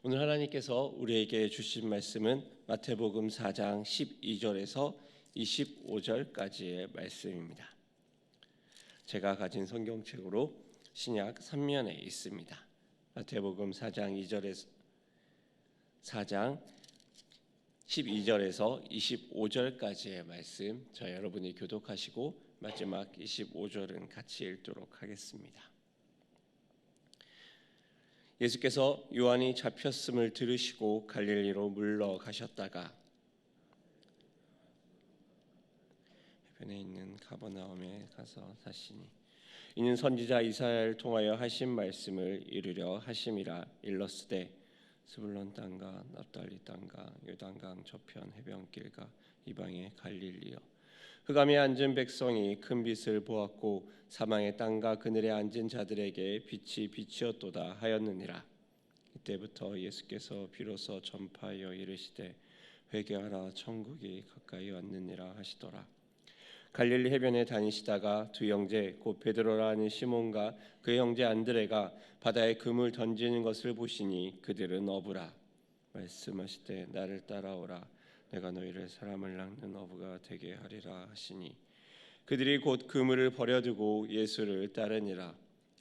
오늘 하나님께서 우리에게 주신 말씀은 마태복음 4장 12절에서 25절까지의 말씀입니다. 제가 가진 성경책으로 신약 3면에 있습니다. 마태복음 4장 2절에서 4장 12절에서 25절까지의 말씀 저 여러분이 교독하시고 마지막 25절은 같이 읽도록 하겠습니다. 예수께서 요한이 잡혔음을 들으시고 갈릴리로 물러가셨다가 해변에 있는 가버나움에 가서 사시니 이는 선지자 이사야를 통하여 하신 말씀을 이루려 하심이라 일렀으되 스불론 땅과 납달리 땅과 요단강 저편 해변길과 이방의 갈릴리여 흑암에 앉은 백성이 큰 빛을 보았고 사망의 땅과 그늘에 앉은 자들에게 빛이 빛이었도다 하였느니라. 이때부터 예수께서 비로소 전파하여 이르시되 회개하라 천국이 가까이 왔느니라 하시더라. 갈릴리 해변에 다니시다가 두 형제 곧 베드로라 하는 시몬과 그 형제 안드레가 바다에 금을 던지는 것을 보시니 그들은 어부라. 말씀하시되 나를 따라오라 내가 너희를 사람을 낚는 어부가 되게 하리라 하시니 그들이 곧 그물을 버려두고 예수를 따르니라.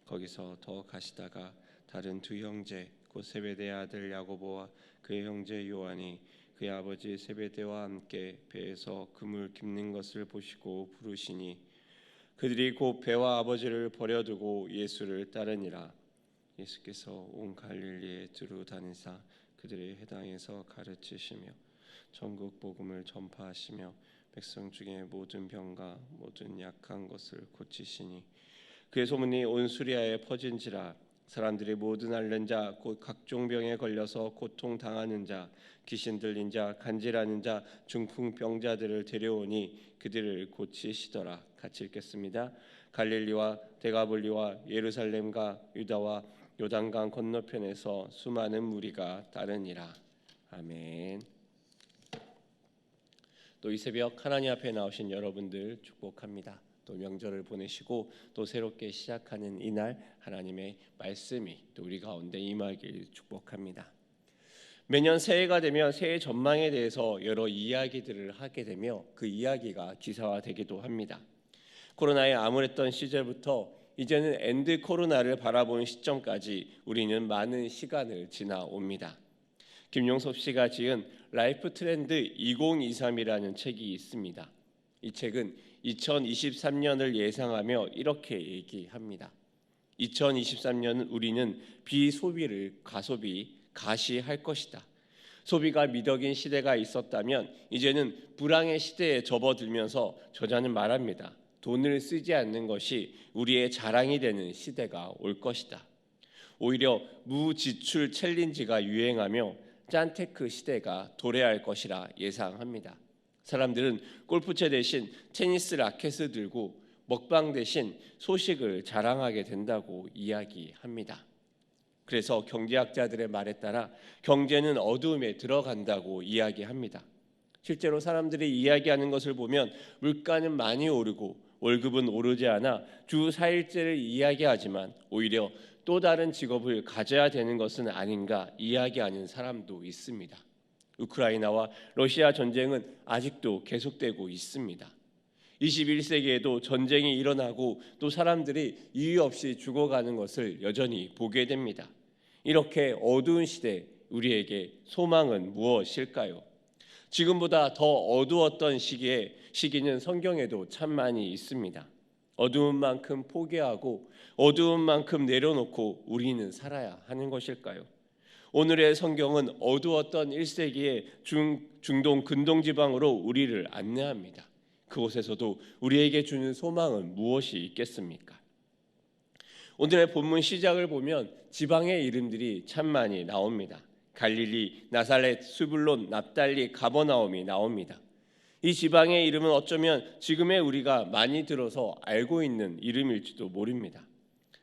거기서 더 가시다가 다른 두 형제 곧 세베대의 아들 야고보와 그의 형제 요한이 그의 아버지 세베대와 함께 배에서 그물 깁는 것을 보시고 부르시니 그들이 곧 배와 아버지를 버려두고 예수를 따르니라. 예수께서 온 갈릴리에 두루 다니사 그들의 해당에서 가르치시며 전국 복음을 전파하시며 백성 중에 모든 병과 모든 약한 것을 고치시니 그의 소문이 온 수리아에 퍼진지라 사람들이 모든 앓는 자 곧 각종 병에 걸려서 고통 당하는 자 귀신 들린 자 간질하는 자 중풍 병자들을 데려오니 그들을 고치시더라. 같이 읽겠습니다. 갈릴리와 데가볼리와 예루살렘과 유다와 요단강 건너편에서 수많은 무리가 따르니라. 아멘 또 이 새벽 하나님 앞에 나오신 여러분들 축복합니다. 또 명절을 보내시고 또 새롭게 시작하는 이날 하나님의 말씀이 또 우리 가운데 임하길 축복합니다. 매년 새해가 되면 새해 전망에 대해서 여러 이야기들을 하게 되며 그 이야기가 기사화되기도 합니다. 코로나에 암울했던 시절부터 이제는 엔드 코로나를 바라보는 시점까지 우리는 많은 시간을 지나옵니다. 김용섭 씨가 지은 라이프 트렌드 2023이라는 책이 있습니다. 이 책은 2023년을 예상하며 이렇게 얘기합니다. 2023년은 우리는 비소비를 가소비 가시할 것이다. 소비가 미덕인 시대가 있었다면 이제는 불황의 시대에 접어들면서 저자는 말합니다. 돈을 쓰지 않는 것이 우리의 자랑이 되는 시대가 올 것이다. 오히려 무지출 챌린지가 유행하며 짠테크 시대가 도래할 것이라 예상합니다. 사람들은 골프채 대신 테니스 라켓을 들고 먹방 대신 소식을 자랑하게 된다고 이야기합니다. 그래서 경제학자들의 말에 따라 경제는 어두움에 들어간다고 이야기합니다. 실제로 사람들이 이야기하는 것을 보면 물가는 많이 오르고 월급은 오르지 않아 주 4일제를 이야기하지만 오히려 또 다른 직업을 가져야 되는 것은 아닌가 이야기하는 사람도 있습니다. 우크라이나와 러시아 전쟁은 아직도 계속되고 있습니다. 21세기에도 전쟁이 일어나고 또 사람들이 이유 없이 죽어가는 것을 여전히 보게 됩니다. 이렇게 어두운 시대 우리에게 소망은 무엇일까요? 지금보다 더 어두웠던 시기에 시기는 성경에도 참 많이 있습니다. 어두운 만큼 포기하고 어두운 만큼 내려놓고 우리는 살아야 하는 것일까요? 오늘의 성경은 어두웠던 1세기의 중, 중동 근동 지방으로 우리를 안내합니다. 그곳에서도 우리에게 주는 소망은 무엇이 있겠습니까? 오늘의 본문 시작을 보면 지방의 이름들이 참 많이 나옵니다. 갈릴리, 나사렛, 수불론, 납달리, 가버나움이 나옵니다. 이 지방의 이름은 어쩌면 지금의 우리가 많이 들어서 알고 있는 이름일지도 모릅니다.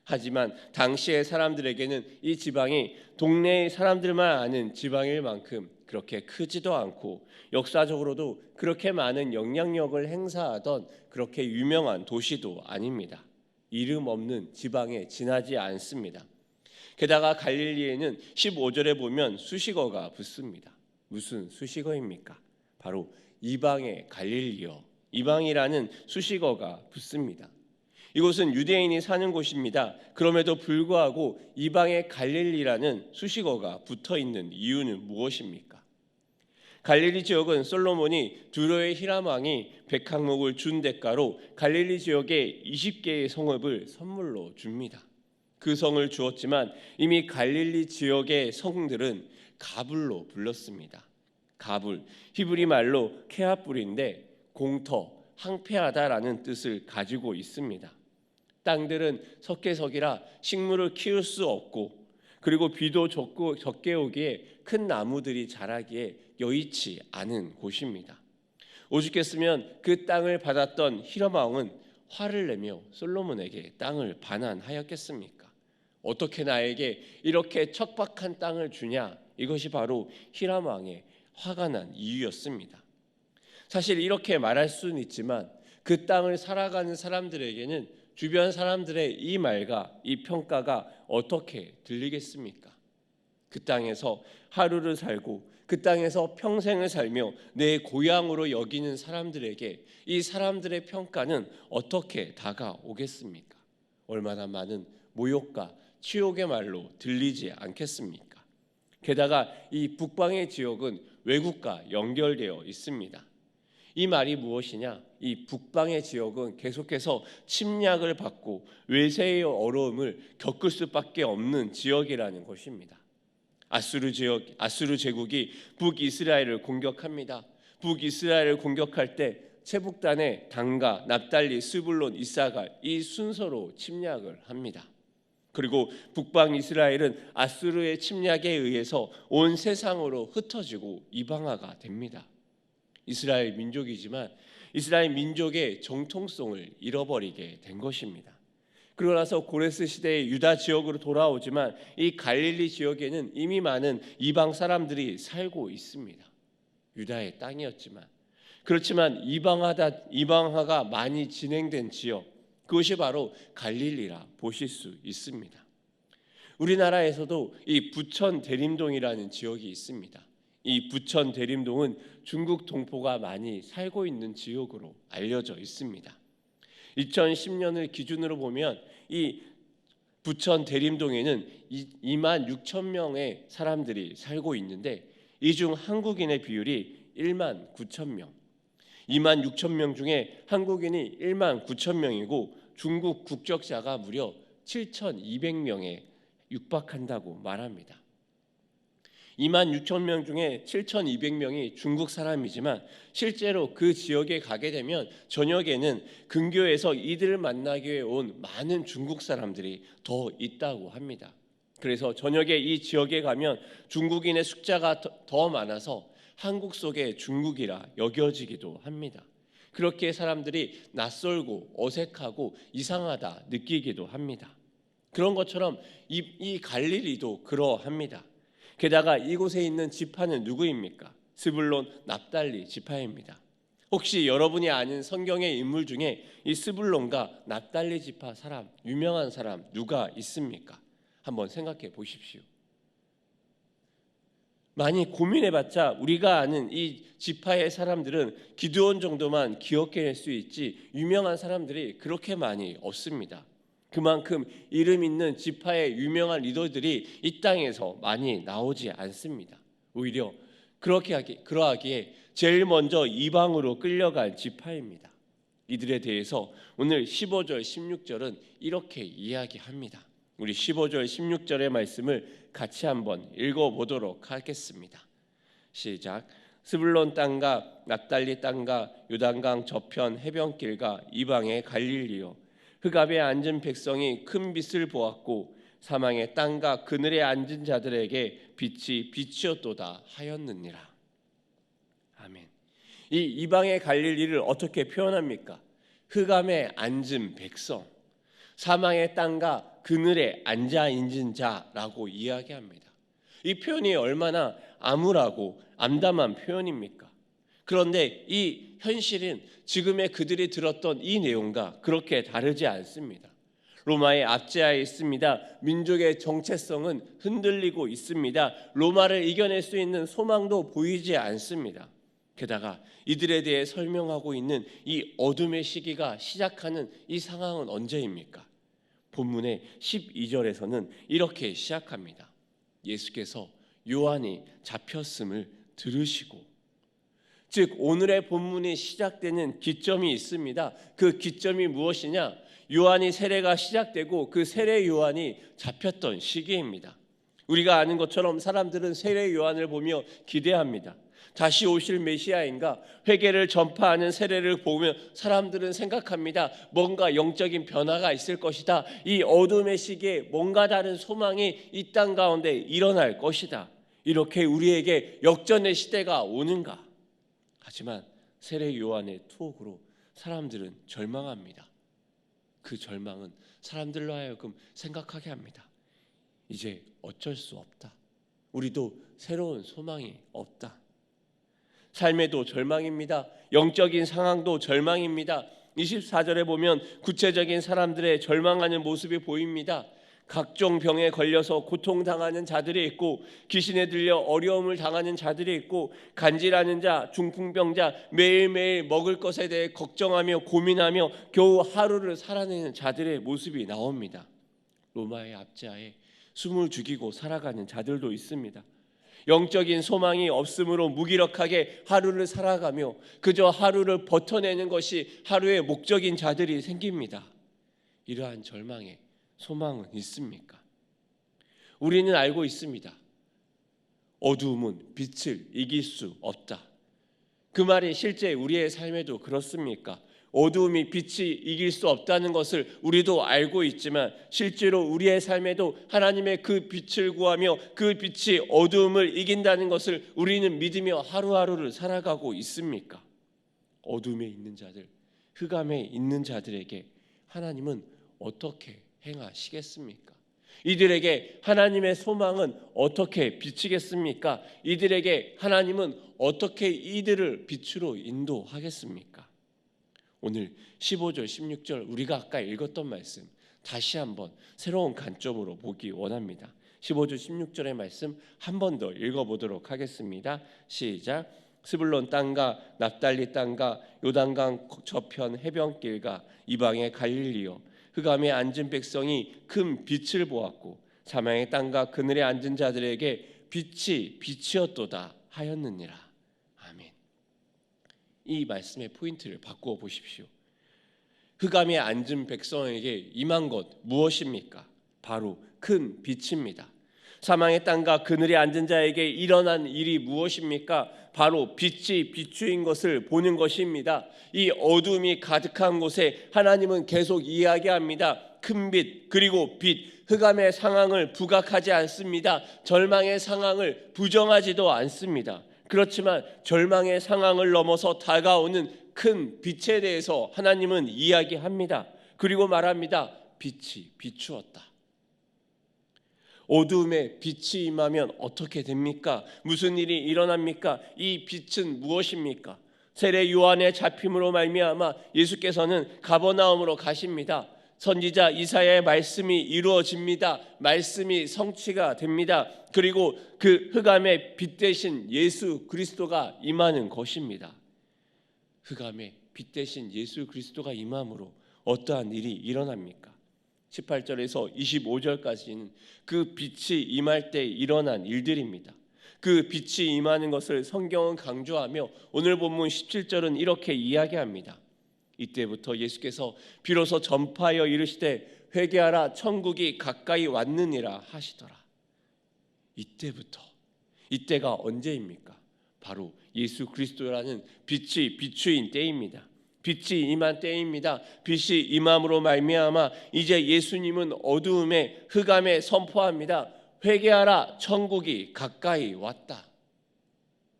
하지만 당시의 사람들에게는 이 지방이 동네의 사람들만 아는 지방일 만큼 그렇게 크지도 않고 역사적으로도 그렇게 많은 영향력을 행사하던 그렇게 유명한 도시도 아닙니다. 이름 없는 지방에 지나지 않습니다. 게다가 갈릴리에는 15절에 보면 수식어가 붙습니다. 무슨 수식어입니까? 바로 이방의 갈릴리요. 이방이라는 수식어가 붙습니다. 이곳은 유대인이 사는 곳입니다. 그럼에도 불구하고 이방의 갈릴리라는 수식어가 붙어 있는 이유는 무엇입니까? 갈릴리 지역은 솔로몬이 두로의 히람 왕이 백항목을 준 대가로 갈릴리 지역에 20개의 성읍을 선물로 줍니다. 그 성을 주었지만 이미 갈릴리 지역의 성들은 가불로 불렀습니다. 가불 히브리 말로 케아뿔인데 공터 항폐하다라는 뜻을 가지고 있습니다. 땅들은 석계석이라 식물을 키울 수 없고 그리고 비도 적고 적게 오기에 큰 나무들이 자라기에 여의치 않은 곳입니다. 오죽했으면 그 땅을 받았던 히람 왕은 화를 내며 솔로몬에게 땅을 반환하였겠습니까? 어떻게 나에게 이렇게 척박한 땅을 주냐? 이것이 바로 히람 왕의 화가 난 이유였습니다. 사실 이렇게 말할 수는 있지만 그 땅을 살아가는 사람들에게는 주변 사람들의 이 말과 이 평가가 어떻게 들리겠습니까? 그 땅에서 하루를 살고 그 땅에서 평생을 살며 내 고향으로 여기는 사람들에게 이 사람들의 평가는 어떻게 다가오겠습니까? 얼마나 많은 모욕과 치욕의 말로 들리지 않겠습니까? 게다가 이 북방의 지역은 외국과 연결되어 있습니다. 이 말이 무엇이냐? 이 북방의 지역은 계속해서 침략을 받고 외세의 어려움을 겪을 수밖에 없는 지역이라는 것입니다. 아수르 지역, 아수르 제국이 북이스라엘을 공격합니다. 북이스라엘을 공격할 때 체북단의 단가, 납달리, 스불론, 이사갈 이 순서로 침략을 합니다. 그리고 북방 이스라엘은 아수르의 침략에 의해서 온 세상으로 흩어지고 이방화가 됩니다. 이스라엘 민족이지만 이스라엘 민족의 정통성을 잃어버리게 된 것입니다. 그러고 나서 고레스 시대의 유다 지역으로 돌아오지만 이 갈릴리 지역에는 이미 많은 이방 사람들이 살고 있습니다. 유다의 땅이었지만 그렇지만 이방하다 이방화가 많이 진행된 지역 그것이 바로 갈릴리라 보실 수 있습니다. 우리나라에서도 이 부천 대림동이라는 지역이 있습니다. 이 부천 대림동은 중국 동포가 많이 살고 있는 지역으로 알려져 있습니다. 2010년을 기준으로 보면 이 부천 대림동에는 2만 6천 명의 사람들이 살고 있는데 이 중 한국인의 비율이 1만 9천 명. 2만 6천 명 중에 한국인이 1만 9천 명이고 중국 국적자가 무려 7,200명에 육박한다고 말합니다. 2만 6천 명 중에 7,200명이 중국 사람이지만 실제로 그 지역에 가게 되면 저녁에는 근교에서 이들을 만나기 위해 온 많은 중국 사람들이 더 있다고 합니다. 그래서 저녁에 이 지역에 가면 중국인의 숫자가 더 많아서 한국 속의 중국이라 여겨지기도 합니다. 그렇게 사람들이 낯설고 어색하고 이상하다 느끼기도 합니다. 그런 것처럼 이, 이 갈릴리도 그러합니다. 게다가 이곳에 있는 지파는 누구입니까? 스불론 납달리 지파입니다. 혹시 여러분이 아는 성경의 인물 중에 이 스불론과 납달리 지파 사람 유명한 사람 누가 있습니까? 한번 생각해 보십시오. 많이 고민해봤자 우리가 아는 이 지파의 사람들은 기드온 정도만 기억해낼 수 있지 유명한 사람들이 그렇게 많이 없습니다. 그만큼 이름 있는 지파의 유명한 리더들이 이 땅에서 많이 나오지 않습니다. 오히려 그렇게 하기 그러하기에 제일 먼저 이방으로 끌려간 지파입니다. 이들에 대해서 오늘 15절 16절은 이렇게 이야기합니다. 우리 15절 16절의 말씀을 같이 한번 읽어 보도록 하겠습니다. 시작. 스불론 땅과 납달리 땅과 요단강 저편 해변길과 이방의 갈릴리요 흑암에 앉은 백성이 큰 빛을 보았고 사망의 땅과 그늘에 앉은 자들에게 빛이 빛이었도다 하였느니라. 아멘. 이 이방의 갈릴리를 어떻게 표현합니까? 흑암에 앉은 백성, 사망의 땅과 그늘에 앉아 있는 자라고 이야기합니다. 이 표현이 얼마나 암울하고 암담한 표현입니까? 그런데 이 현실은 지금의 그들이 들었던 이 내용과 그렇게 다르지 않습니다. 로마의 압제하에 있습니다. 민족의 정체성은 흔들리고 있습니다. 로마를 이겨낼 수 있는 소망도 보이지 않습니다. 게다가 이들에 대해 설명하고 있는 이 어둠의 시기가 시작하는 이 상황은 언제입니까? 본문의 12절에서는 이렇게 시작합니다. 예수께서 요한이 잡혔음을 들으시고 즉 오늘의 본문이 시작되는 기점이 있습니다. 그 기점이 무엇이냐? 요한이 세례가 시작되고 그 세례 요한이 잡혔던 시기입니다. 우리가 아는 것처럼 사람들은 세례 요한을 보며 기대합니다. 다시 오실 메시아인가 회개를 전파하는 세례를 보면 사람들은 생각합니다. 뭔가 영적인 변화가 있을 것이다. 이 어둠의 시기에 뭔가 다른 소망이 이 땅 가운데 일어날 것이다. 이렇게 우리에게 역전의 시대가 오는가? 하지만 세례 요한의 투옥으로 사람들은 절망합니다. 그 절망은 사람들로 하여금 생각하게 합니다. 이제 어쩔 수 없다. 우리도 새로운 소망이 없다. 삶에도 절망입니다. 영적인 상황도 절망입니다. 24절에 보면 구체적인 사람들의 절망하는 모습이 보입니다. 각종 병에 걸려서 고통당하는 자들이 있고 귀신에 들려 어려움을 당하는 자들이 있고 간질하는 자, 중풍병자 매일매일 먹을 것에 대해 걱정하며 고민하며 겨우 하루를 살아내는 자들의 모습이 나옵니다. 로마의 압제하에 숨을 죽이고 살아가는 자들도 있습니다. 영적인 소망이 없으므로 무기력하게 하루를 살아가며 그저 하루를 버텨내는 것이 하루의 목적인 자들이 생깁니다. 이러한 절망에 소망은 있습니까? 우리는 알고 있습니다. 어두움은 빛을 이길 수 없다. 그 말이 실제 우리의 삶에도 그렇습니까? 어두움이 빛이 이길 수 없다는 것을 우리도 알고 있지만 실제로 우리의 삶에도 하나님의 그 빛을 구하며 그 빛이 어두움을 이긴다는 것을 우리는 믿으며 하루하루를 살아가고 있습니까? 어둠에 있는 자들, 흑암에 있는 자들에게 하나님은 어떻게 행하시겠습니까? 이들에게 하나님의 소망은 어떻게 비치겠습니까? 이들에게 하나님은 어떻게 이들을 빛으로 인도하겠습니까? 오늘 15절, 16절 우리가 아까 읽었던 말씀 다시 한번 새로운 관점으로 보기 원합니다. 15절, 16절의 말씀 한 번 더 읽어보도록 하겠습니다. 시작. 스불론 땅과 납달리 땅과 요단강 저편 해변길과 이방의 갈릴리요 흑암에 앉은 백성이 큰 빛을 보았고 사망의 땅과 그늘에 앉은 자들에게 빛이 빛이었도다 하였느니라. 이 말씀의 포인트를 바꾸어 보십시오. 흑암에 앉은 백성에게 임한 것 무엇입니까? 바로 큰 빛입니다. 사망의 땅과 그늘에 앉은 자에게 일어난 일이 무엇입니까? 바로 빛이 비추인 것을 보는 것입니다. 이 어둠이 가득한 곳에 하나님은 계속 이야기합니다. 큰 빛, 그리고 빛, 흑암의 상황을 부각하지 않습니다. 절망의 상황을 부정하지도 않습니다. 그렇지만 절망의 상황을 넘어서 다가오는 큰 빛에 대해서 하나님은 이야기합니다. 그리고 말합니다. 빛이 비추었다. 어두움에 빛이 임하면 어떻게 됩니까? 무슨 일이 일어납니까? 이 빛은 무엇입니까? 세례 요한의 잡힘으로 말미암아 예수께서는 가버나움으로 가십니다. 선지자 이사야의 말씀이 이루어집니다. 말씀이 성취가 됩니다. 그리고 그 흑암의 빛 대신 예수 그리스도가 임하는 것입니다. 흑암의 빛 대신 예수 그리스도가 임함으로 어떠한 일이 일어납니까? 18절에서 25절까지는 그 빛이 임할 때 일어난 일들입니다. 그 빛이 임하는 것을 성경은 강조하며 오늘 본문 17절은 이렇게 이야기합니다. 이때부터 예수께서 비로소 전파하여 이르시되 회개하라 천국이 가까이 왔느니라 하시더라. 이때부터 이때가 언제입니까? 바로 예수 그리스도라는 빛이 비추인 때입니다. 빛이 임한 때입니다. 빛이 임함으로 말미암아 이제 예수님은 어두움에 흑암에 선포합니다. 회개하라 천국이 가까이 왔다.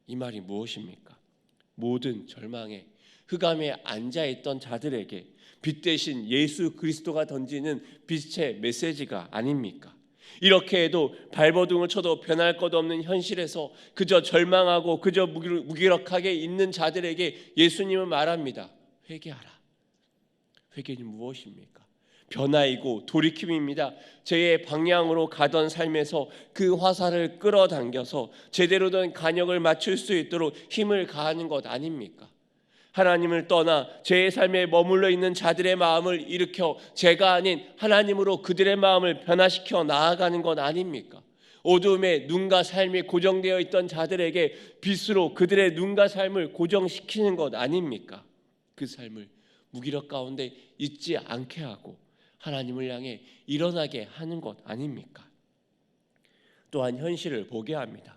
이 말이 무엇입니까? 모든 절망에 흑암에 앉아 있던 자들에게 빛 대신 예수 그리스도가 던지는 빛의 메시지가 아닙니까? 이렇게 해도 발버둥을 쳐도 변할 것 없는 현실에서 그저 절망하고 그저 무기력하게 있는 자들에게 예수님은 말합니다. 회개하라. 회개는 무엇입니까? 변화이고 돌이킴입니다. 제 방향으로 가던 삶에서 그 화살을 끌어당겨서 제대로 된 간역을 맞출 수 있도록 힘을 가하는 것 아닙니까? 하나님을 떠나 제 삶에 머물러 있는 자들의 마음을 일으켜 제가 아닌 하나님으로 그들의 마음을 변화시켜 나아가는 것 아닙니까? 어둠에 눈과 삶이 고정되어 있던 자들에게 빛으로 그들의 눈과 삶을 고정시키는 것 아닙니까? 그 삶을 무기력 가운데 잊지 않게 하고 하나님을 향해 일어나게 하는 것 아닙니까? 또한 현실을 보게 합니다.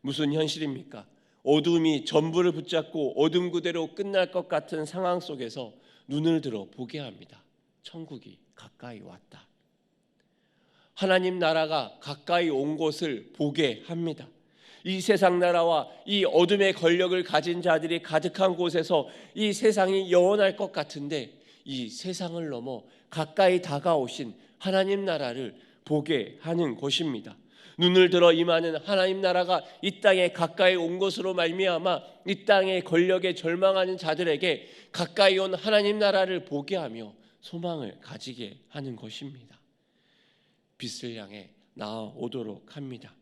무슨 현실입니까? 어둠이 전부를 붙잡고 어둠 그대로 끝날 것 같은 상황 속에서 눈을 들어 보게 합니다. 천국이 가까이 왔다. 하나님 나라가 가까이 온 것을 보게 합니다. 이 세상 나라와 이 어둠의 권력을 가진 자들이 가득한 곳에서 이 세상이 영원할 것 같은데 이 세상을 넘어 가까이 다가오신 하나님 나라를 보게 하는 것입니다. 눈을 들어 임하는 하나님 나라가 이 땅에 가까이 온 것으로 말미암아 이 땅의 권력에 절망하는 자들에게 가까이 온 하나님 나라를 보게 하며 소망을 가지게 하는 것입니다. 빛을 향해 나아오도록 합니다.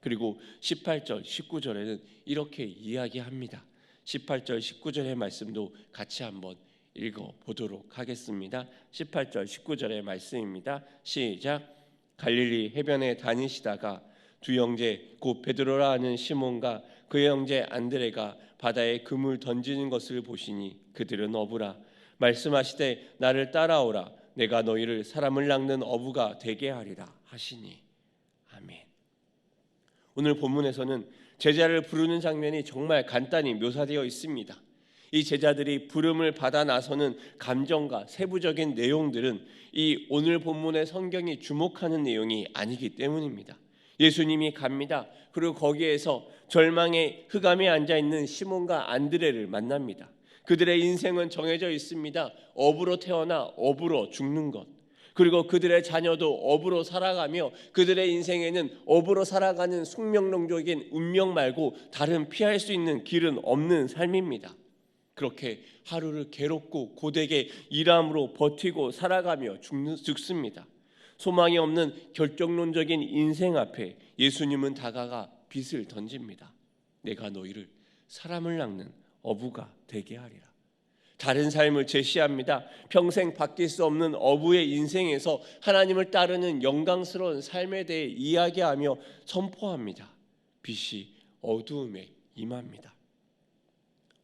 그리고 18절, 19절에는 이렇게 이야기합니다. 18절, 19절의 말씀도 같이 한번 읽어 보도록 하겠습니다. 18절, 19절의 말씀입니다. 시작. 갈릴리 해변에 다니시다가 두 형제 곧 베드로라 하는 시몬과 그의 형제 안드레가 바다에 그물 던지는 것을 보시니 그들은 어부라 말씀하시되 나를 따라오라 내가 너희를 사람을 낚는 어부가 되게 하리라 하시니 아멘. 오늘 본문에서는 제자를 부르는 장면이 정말 간단히 묘사되어 있습니다. 이 제자들이 부름을 받아 나서는 감정과 세부적인 내용들은 이 오늘 본문의 성경이 주목하는 내용이 아니기 때문입니다. 예수님이 갑니다. 그리고 거기에서 절망의 흑암에 앉아 있는 시몬과 안드레를 만납니다. 그들의 인생은 정해져 있습니다. 업으로 태어나 업으로 죽는 것. 그리고 그들의 자녀도 업으로 살아가며 그들의 인생에는 업으로 살아가는 숙명론적인 운명 말고 다른 피할 수 있는 길은 없는 삶입니다. 그렇게 하루를 괴롭고 고되게 일함으로 버티고 살아가며 죽는, 죽습니다. 소망이 없는 결정론적인 인생 앞에 예수님은 다가가 빛을 던집니다. 내가 너희를 사람을 낚는 어부가 되게 하리라. 다른 삶을 제시합니다. 평생 바뀔 수 없는 어부의 인생에서 하나님을 따르는 영광스러운 삶에 대해 이야기하며 선포합니다. 빛이 어두움에 임합니다.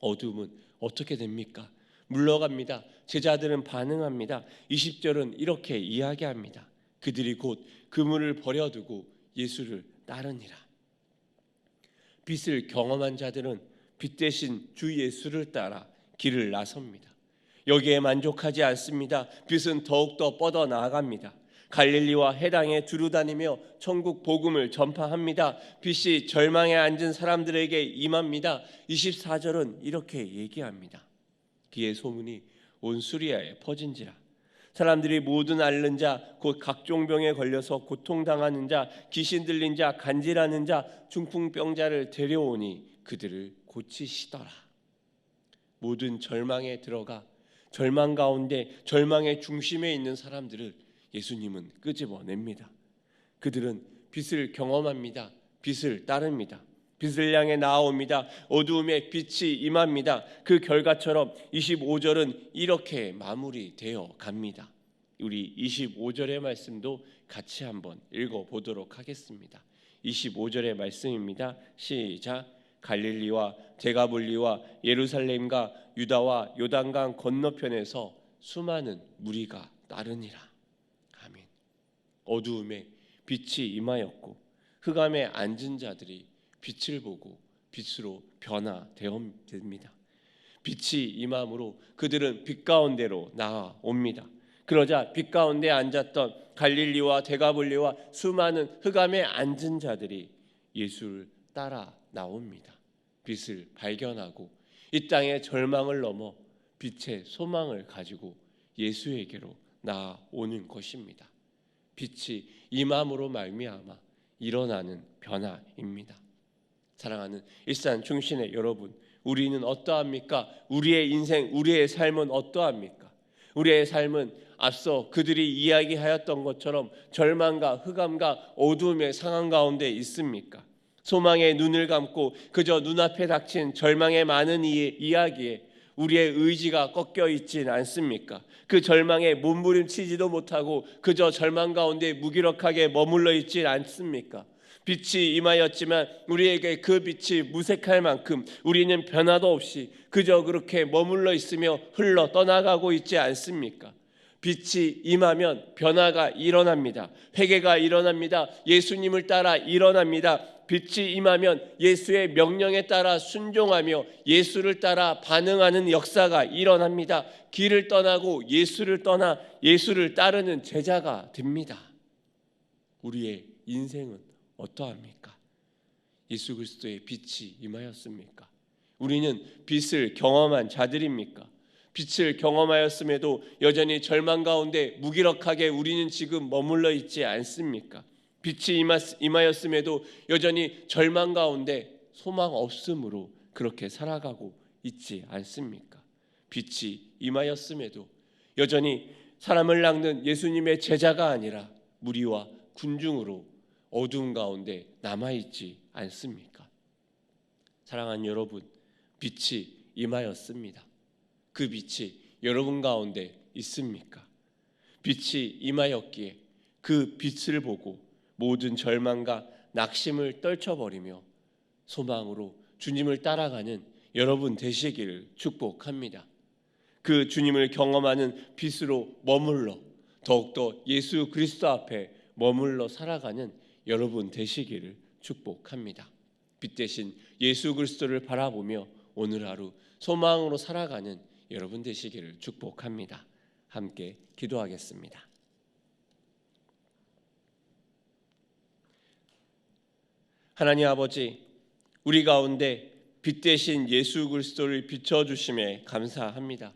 어둠은 어떻게 됩니까? 물러갑니다. 제자들은 반응합니다. 20절은 이렇게 이야기합니다. 그들이 곧 그물을 버려두고 예수를 따르니라. 빛을 경험한 자들은 빛 대신 주 예수를 따라 길을 나섭니다. 여기에 만족하지 않습니다. 빛은 더욱더 뻗어 나아갑니다. 갈릴리와 해당에 두루 다니며 천국 복음을 전파합니다. 빛이 절망에 앉은 사람들에게 임합니다. 24절은 이렇게 얘기합니다. 그의 소문이 온 수리아에 퍼진지라. 사람들이 모든 앓는 자, 곧 각종 병에 걸려서 고통당하는 자, 귀신 들린 자, 간질하는 자, 중풍병자를 데려오니 그들을 고치시더라. 모든 절망에 들어가 절망 가운데 절망의 중심에 있는 사람들을 예수님은 끄집어냅니다. 그들은 빛을 경험합니다. 빛을 따릅니다. 빛을 향해 나아옵니다. 어두움에 빛이 임합니다. 그 결과처럼 25절은 이렇게 마무리되어 갑니다. 우리 25절의 말씀도 같이 한번 읽어 보도록 하겠습니다. 25절의 말씀입니다. 시작. 갈릴리와 데가볼리와 예루살렘과 유다와 요단강 건너편에서 수많은 무리가 따르니라. 어두움에 빛이 임하였고 흑암에 앉은 자들이 빛을 보고 빛으로 변화되옵니다. 빛이 임함으로 그들은 빛 가운데로 나아옵니다. 그러자 빛 가운데 앉았던 갈릴리와 데가볼리와 수많은 흑암에 앉은 자들이 예수를 따라 나옵니다. 빛을 발견하고 이 땅의 절망을 넘어 빛의 소망을 가지고 예수에게로 나오는 것입니다. 빛이 임함으로 말미암아 일어나는 변화입니다. 사랑하는 일산 중신의 여러분, 우리는 어떠합니까? 우리의 인생, 우리의 삶은 어떠합니까? 우리의 삶은 앞서 그들이 이야기하였던 것처럼 절망과 흑암과 어두움의 상황 가운데 있습니까? 소망의 눈을 감고 그저 눈앞에 닥친 절망의 많은 이 이야기에 우리의 의지가 꺾여 있진 않습니까? 그 절망에 몸부림치지도 못하고 그저 절망 가운데 무기력하게 머물러 있진 않습니까? 빛이 임하였지만 우리에게 그 빛이 무색할 만큼 우리는 변화도 없이 그저 그렇게 머물러 있으며 흘러 떠나가고 있지 않습니까? 빛이 임하면 변화가 일어납니다. 회개가 일어납니다. 예수님을 따라 일어납니다. 빛이 임하면 예수의 명령에 따라 순종하며 예수를 따라 반응하는 역사가 일어납니다. 길을 떠나고 예수를 떠나 예수를 따르는 제자가 됩니다. 우리의 인생은 어떠합니까? 예수 그리스도의 빛이 임하였습니까? 우리는 빛을 경험한 자들입니까? 빛을 경험하였음에도 여전히 절망 가운데 무기력하게 우리는 지금 머물러 있지 않습니까? 빛이 임하였음에도 여전히 절망 가운데 소망 없음으로 그렇게 살아가고 있지 않습니까? 빛이 임하였음에도 여전히 사람을 낚는 예수님의 제자가 아니라 무리와 군중으로 어두운 가운데 남아 있지 않습니까? 사랑하는 여러분, 빛이 임하였습니다. 그 빛이 여러분 가운데 있습니까? 빛이 임하였기에 그 빛을 보고 모든 절망과 낙심을 떨쳐버리며 소망으로 주님을 따라가는 여러분 되시기를 축복합니다. 그 주님을 경험하는 빛으로 머물러 더욱더 예수 그리스도 앞에 머물러 살아가는 여러분 되시기를 축복합니다. 빛 대신 예수 그리스도를 바라보며 오늘 하루 소망으로 살아가는 여러분 되시기를 축복합니다. 함께 기도하겠습니다. 하나님 아버지, 우리 가운데 빛 대신 예수 그리스도를 비춰 주심에 감사합니다.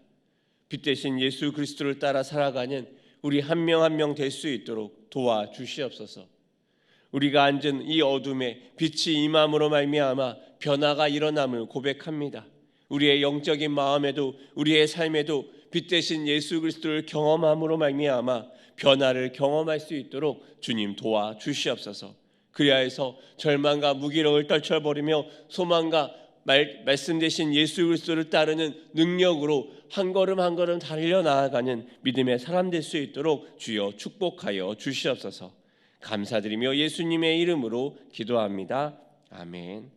빛 대신 예수 그리스도를 따라 살아가는 우리 한 명 한 명 될 수 있도록 도와 주시옵소서. 우리가 앉은 이 어둠에 빛이 임함으로 말미암아 변화가 일어남을 고백합니다. 우리의 영적인 마음에도 우리의 삶에도 빛 대신 예수 그리스도를 경험함으로 말미암아 변화를 경험할 수 있도록 주님 도와 주시옵소서. 그리하여서 절망과 무기력을 떨쳐버리며 소망과 말, 말씀 대신 예수 그리스도를 따르는 능력으로 한 걸음 한 걸음 달려 나아가는 믿음의 사람 될 수 있도록 주여 축복하여 주시옵소서. 감사드리며 예수님의 이름으로 기도합니다. 아멘.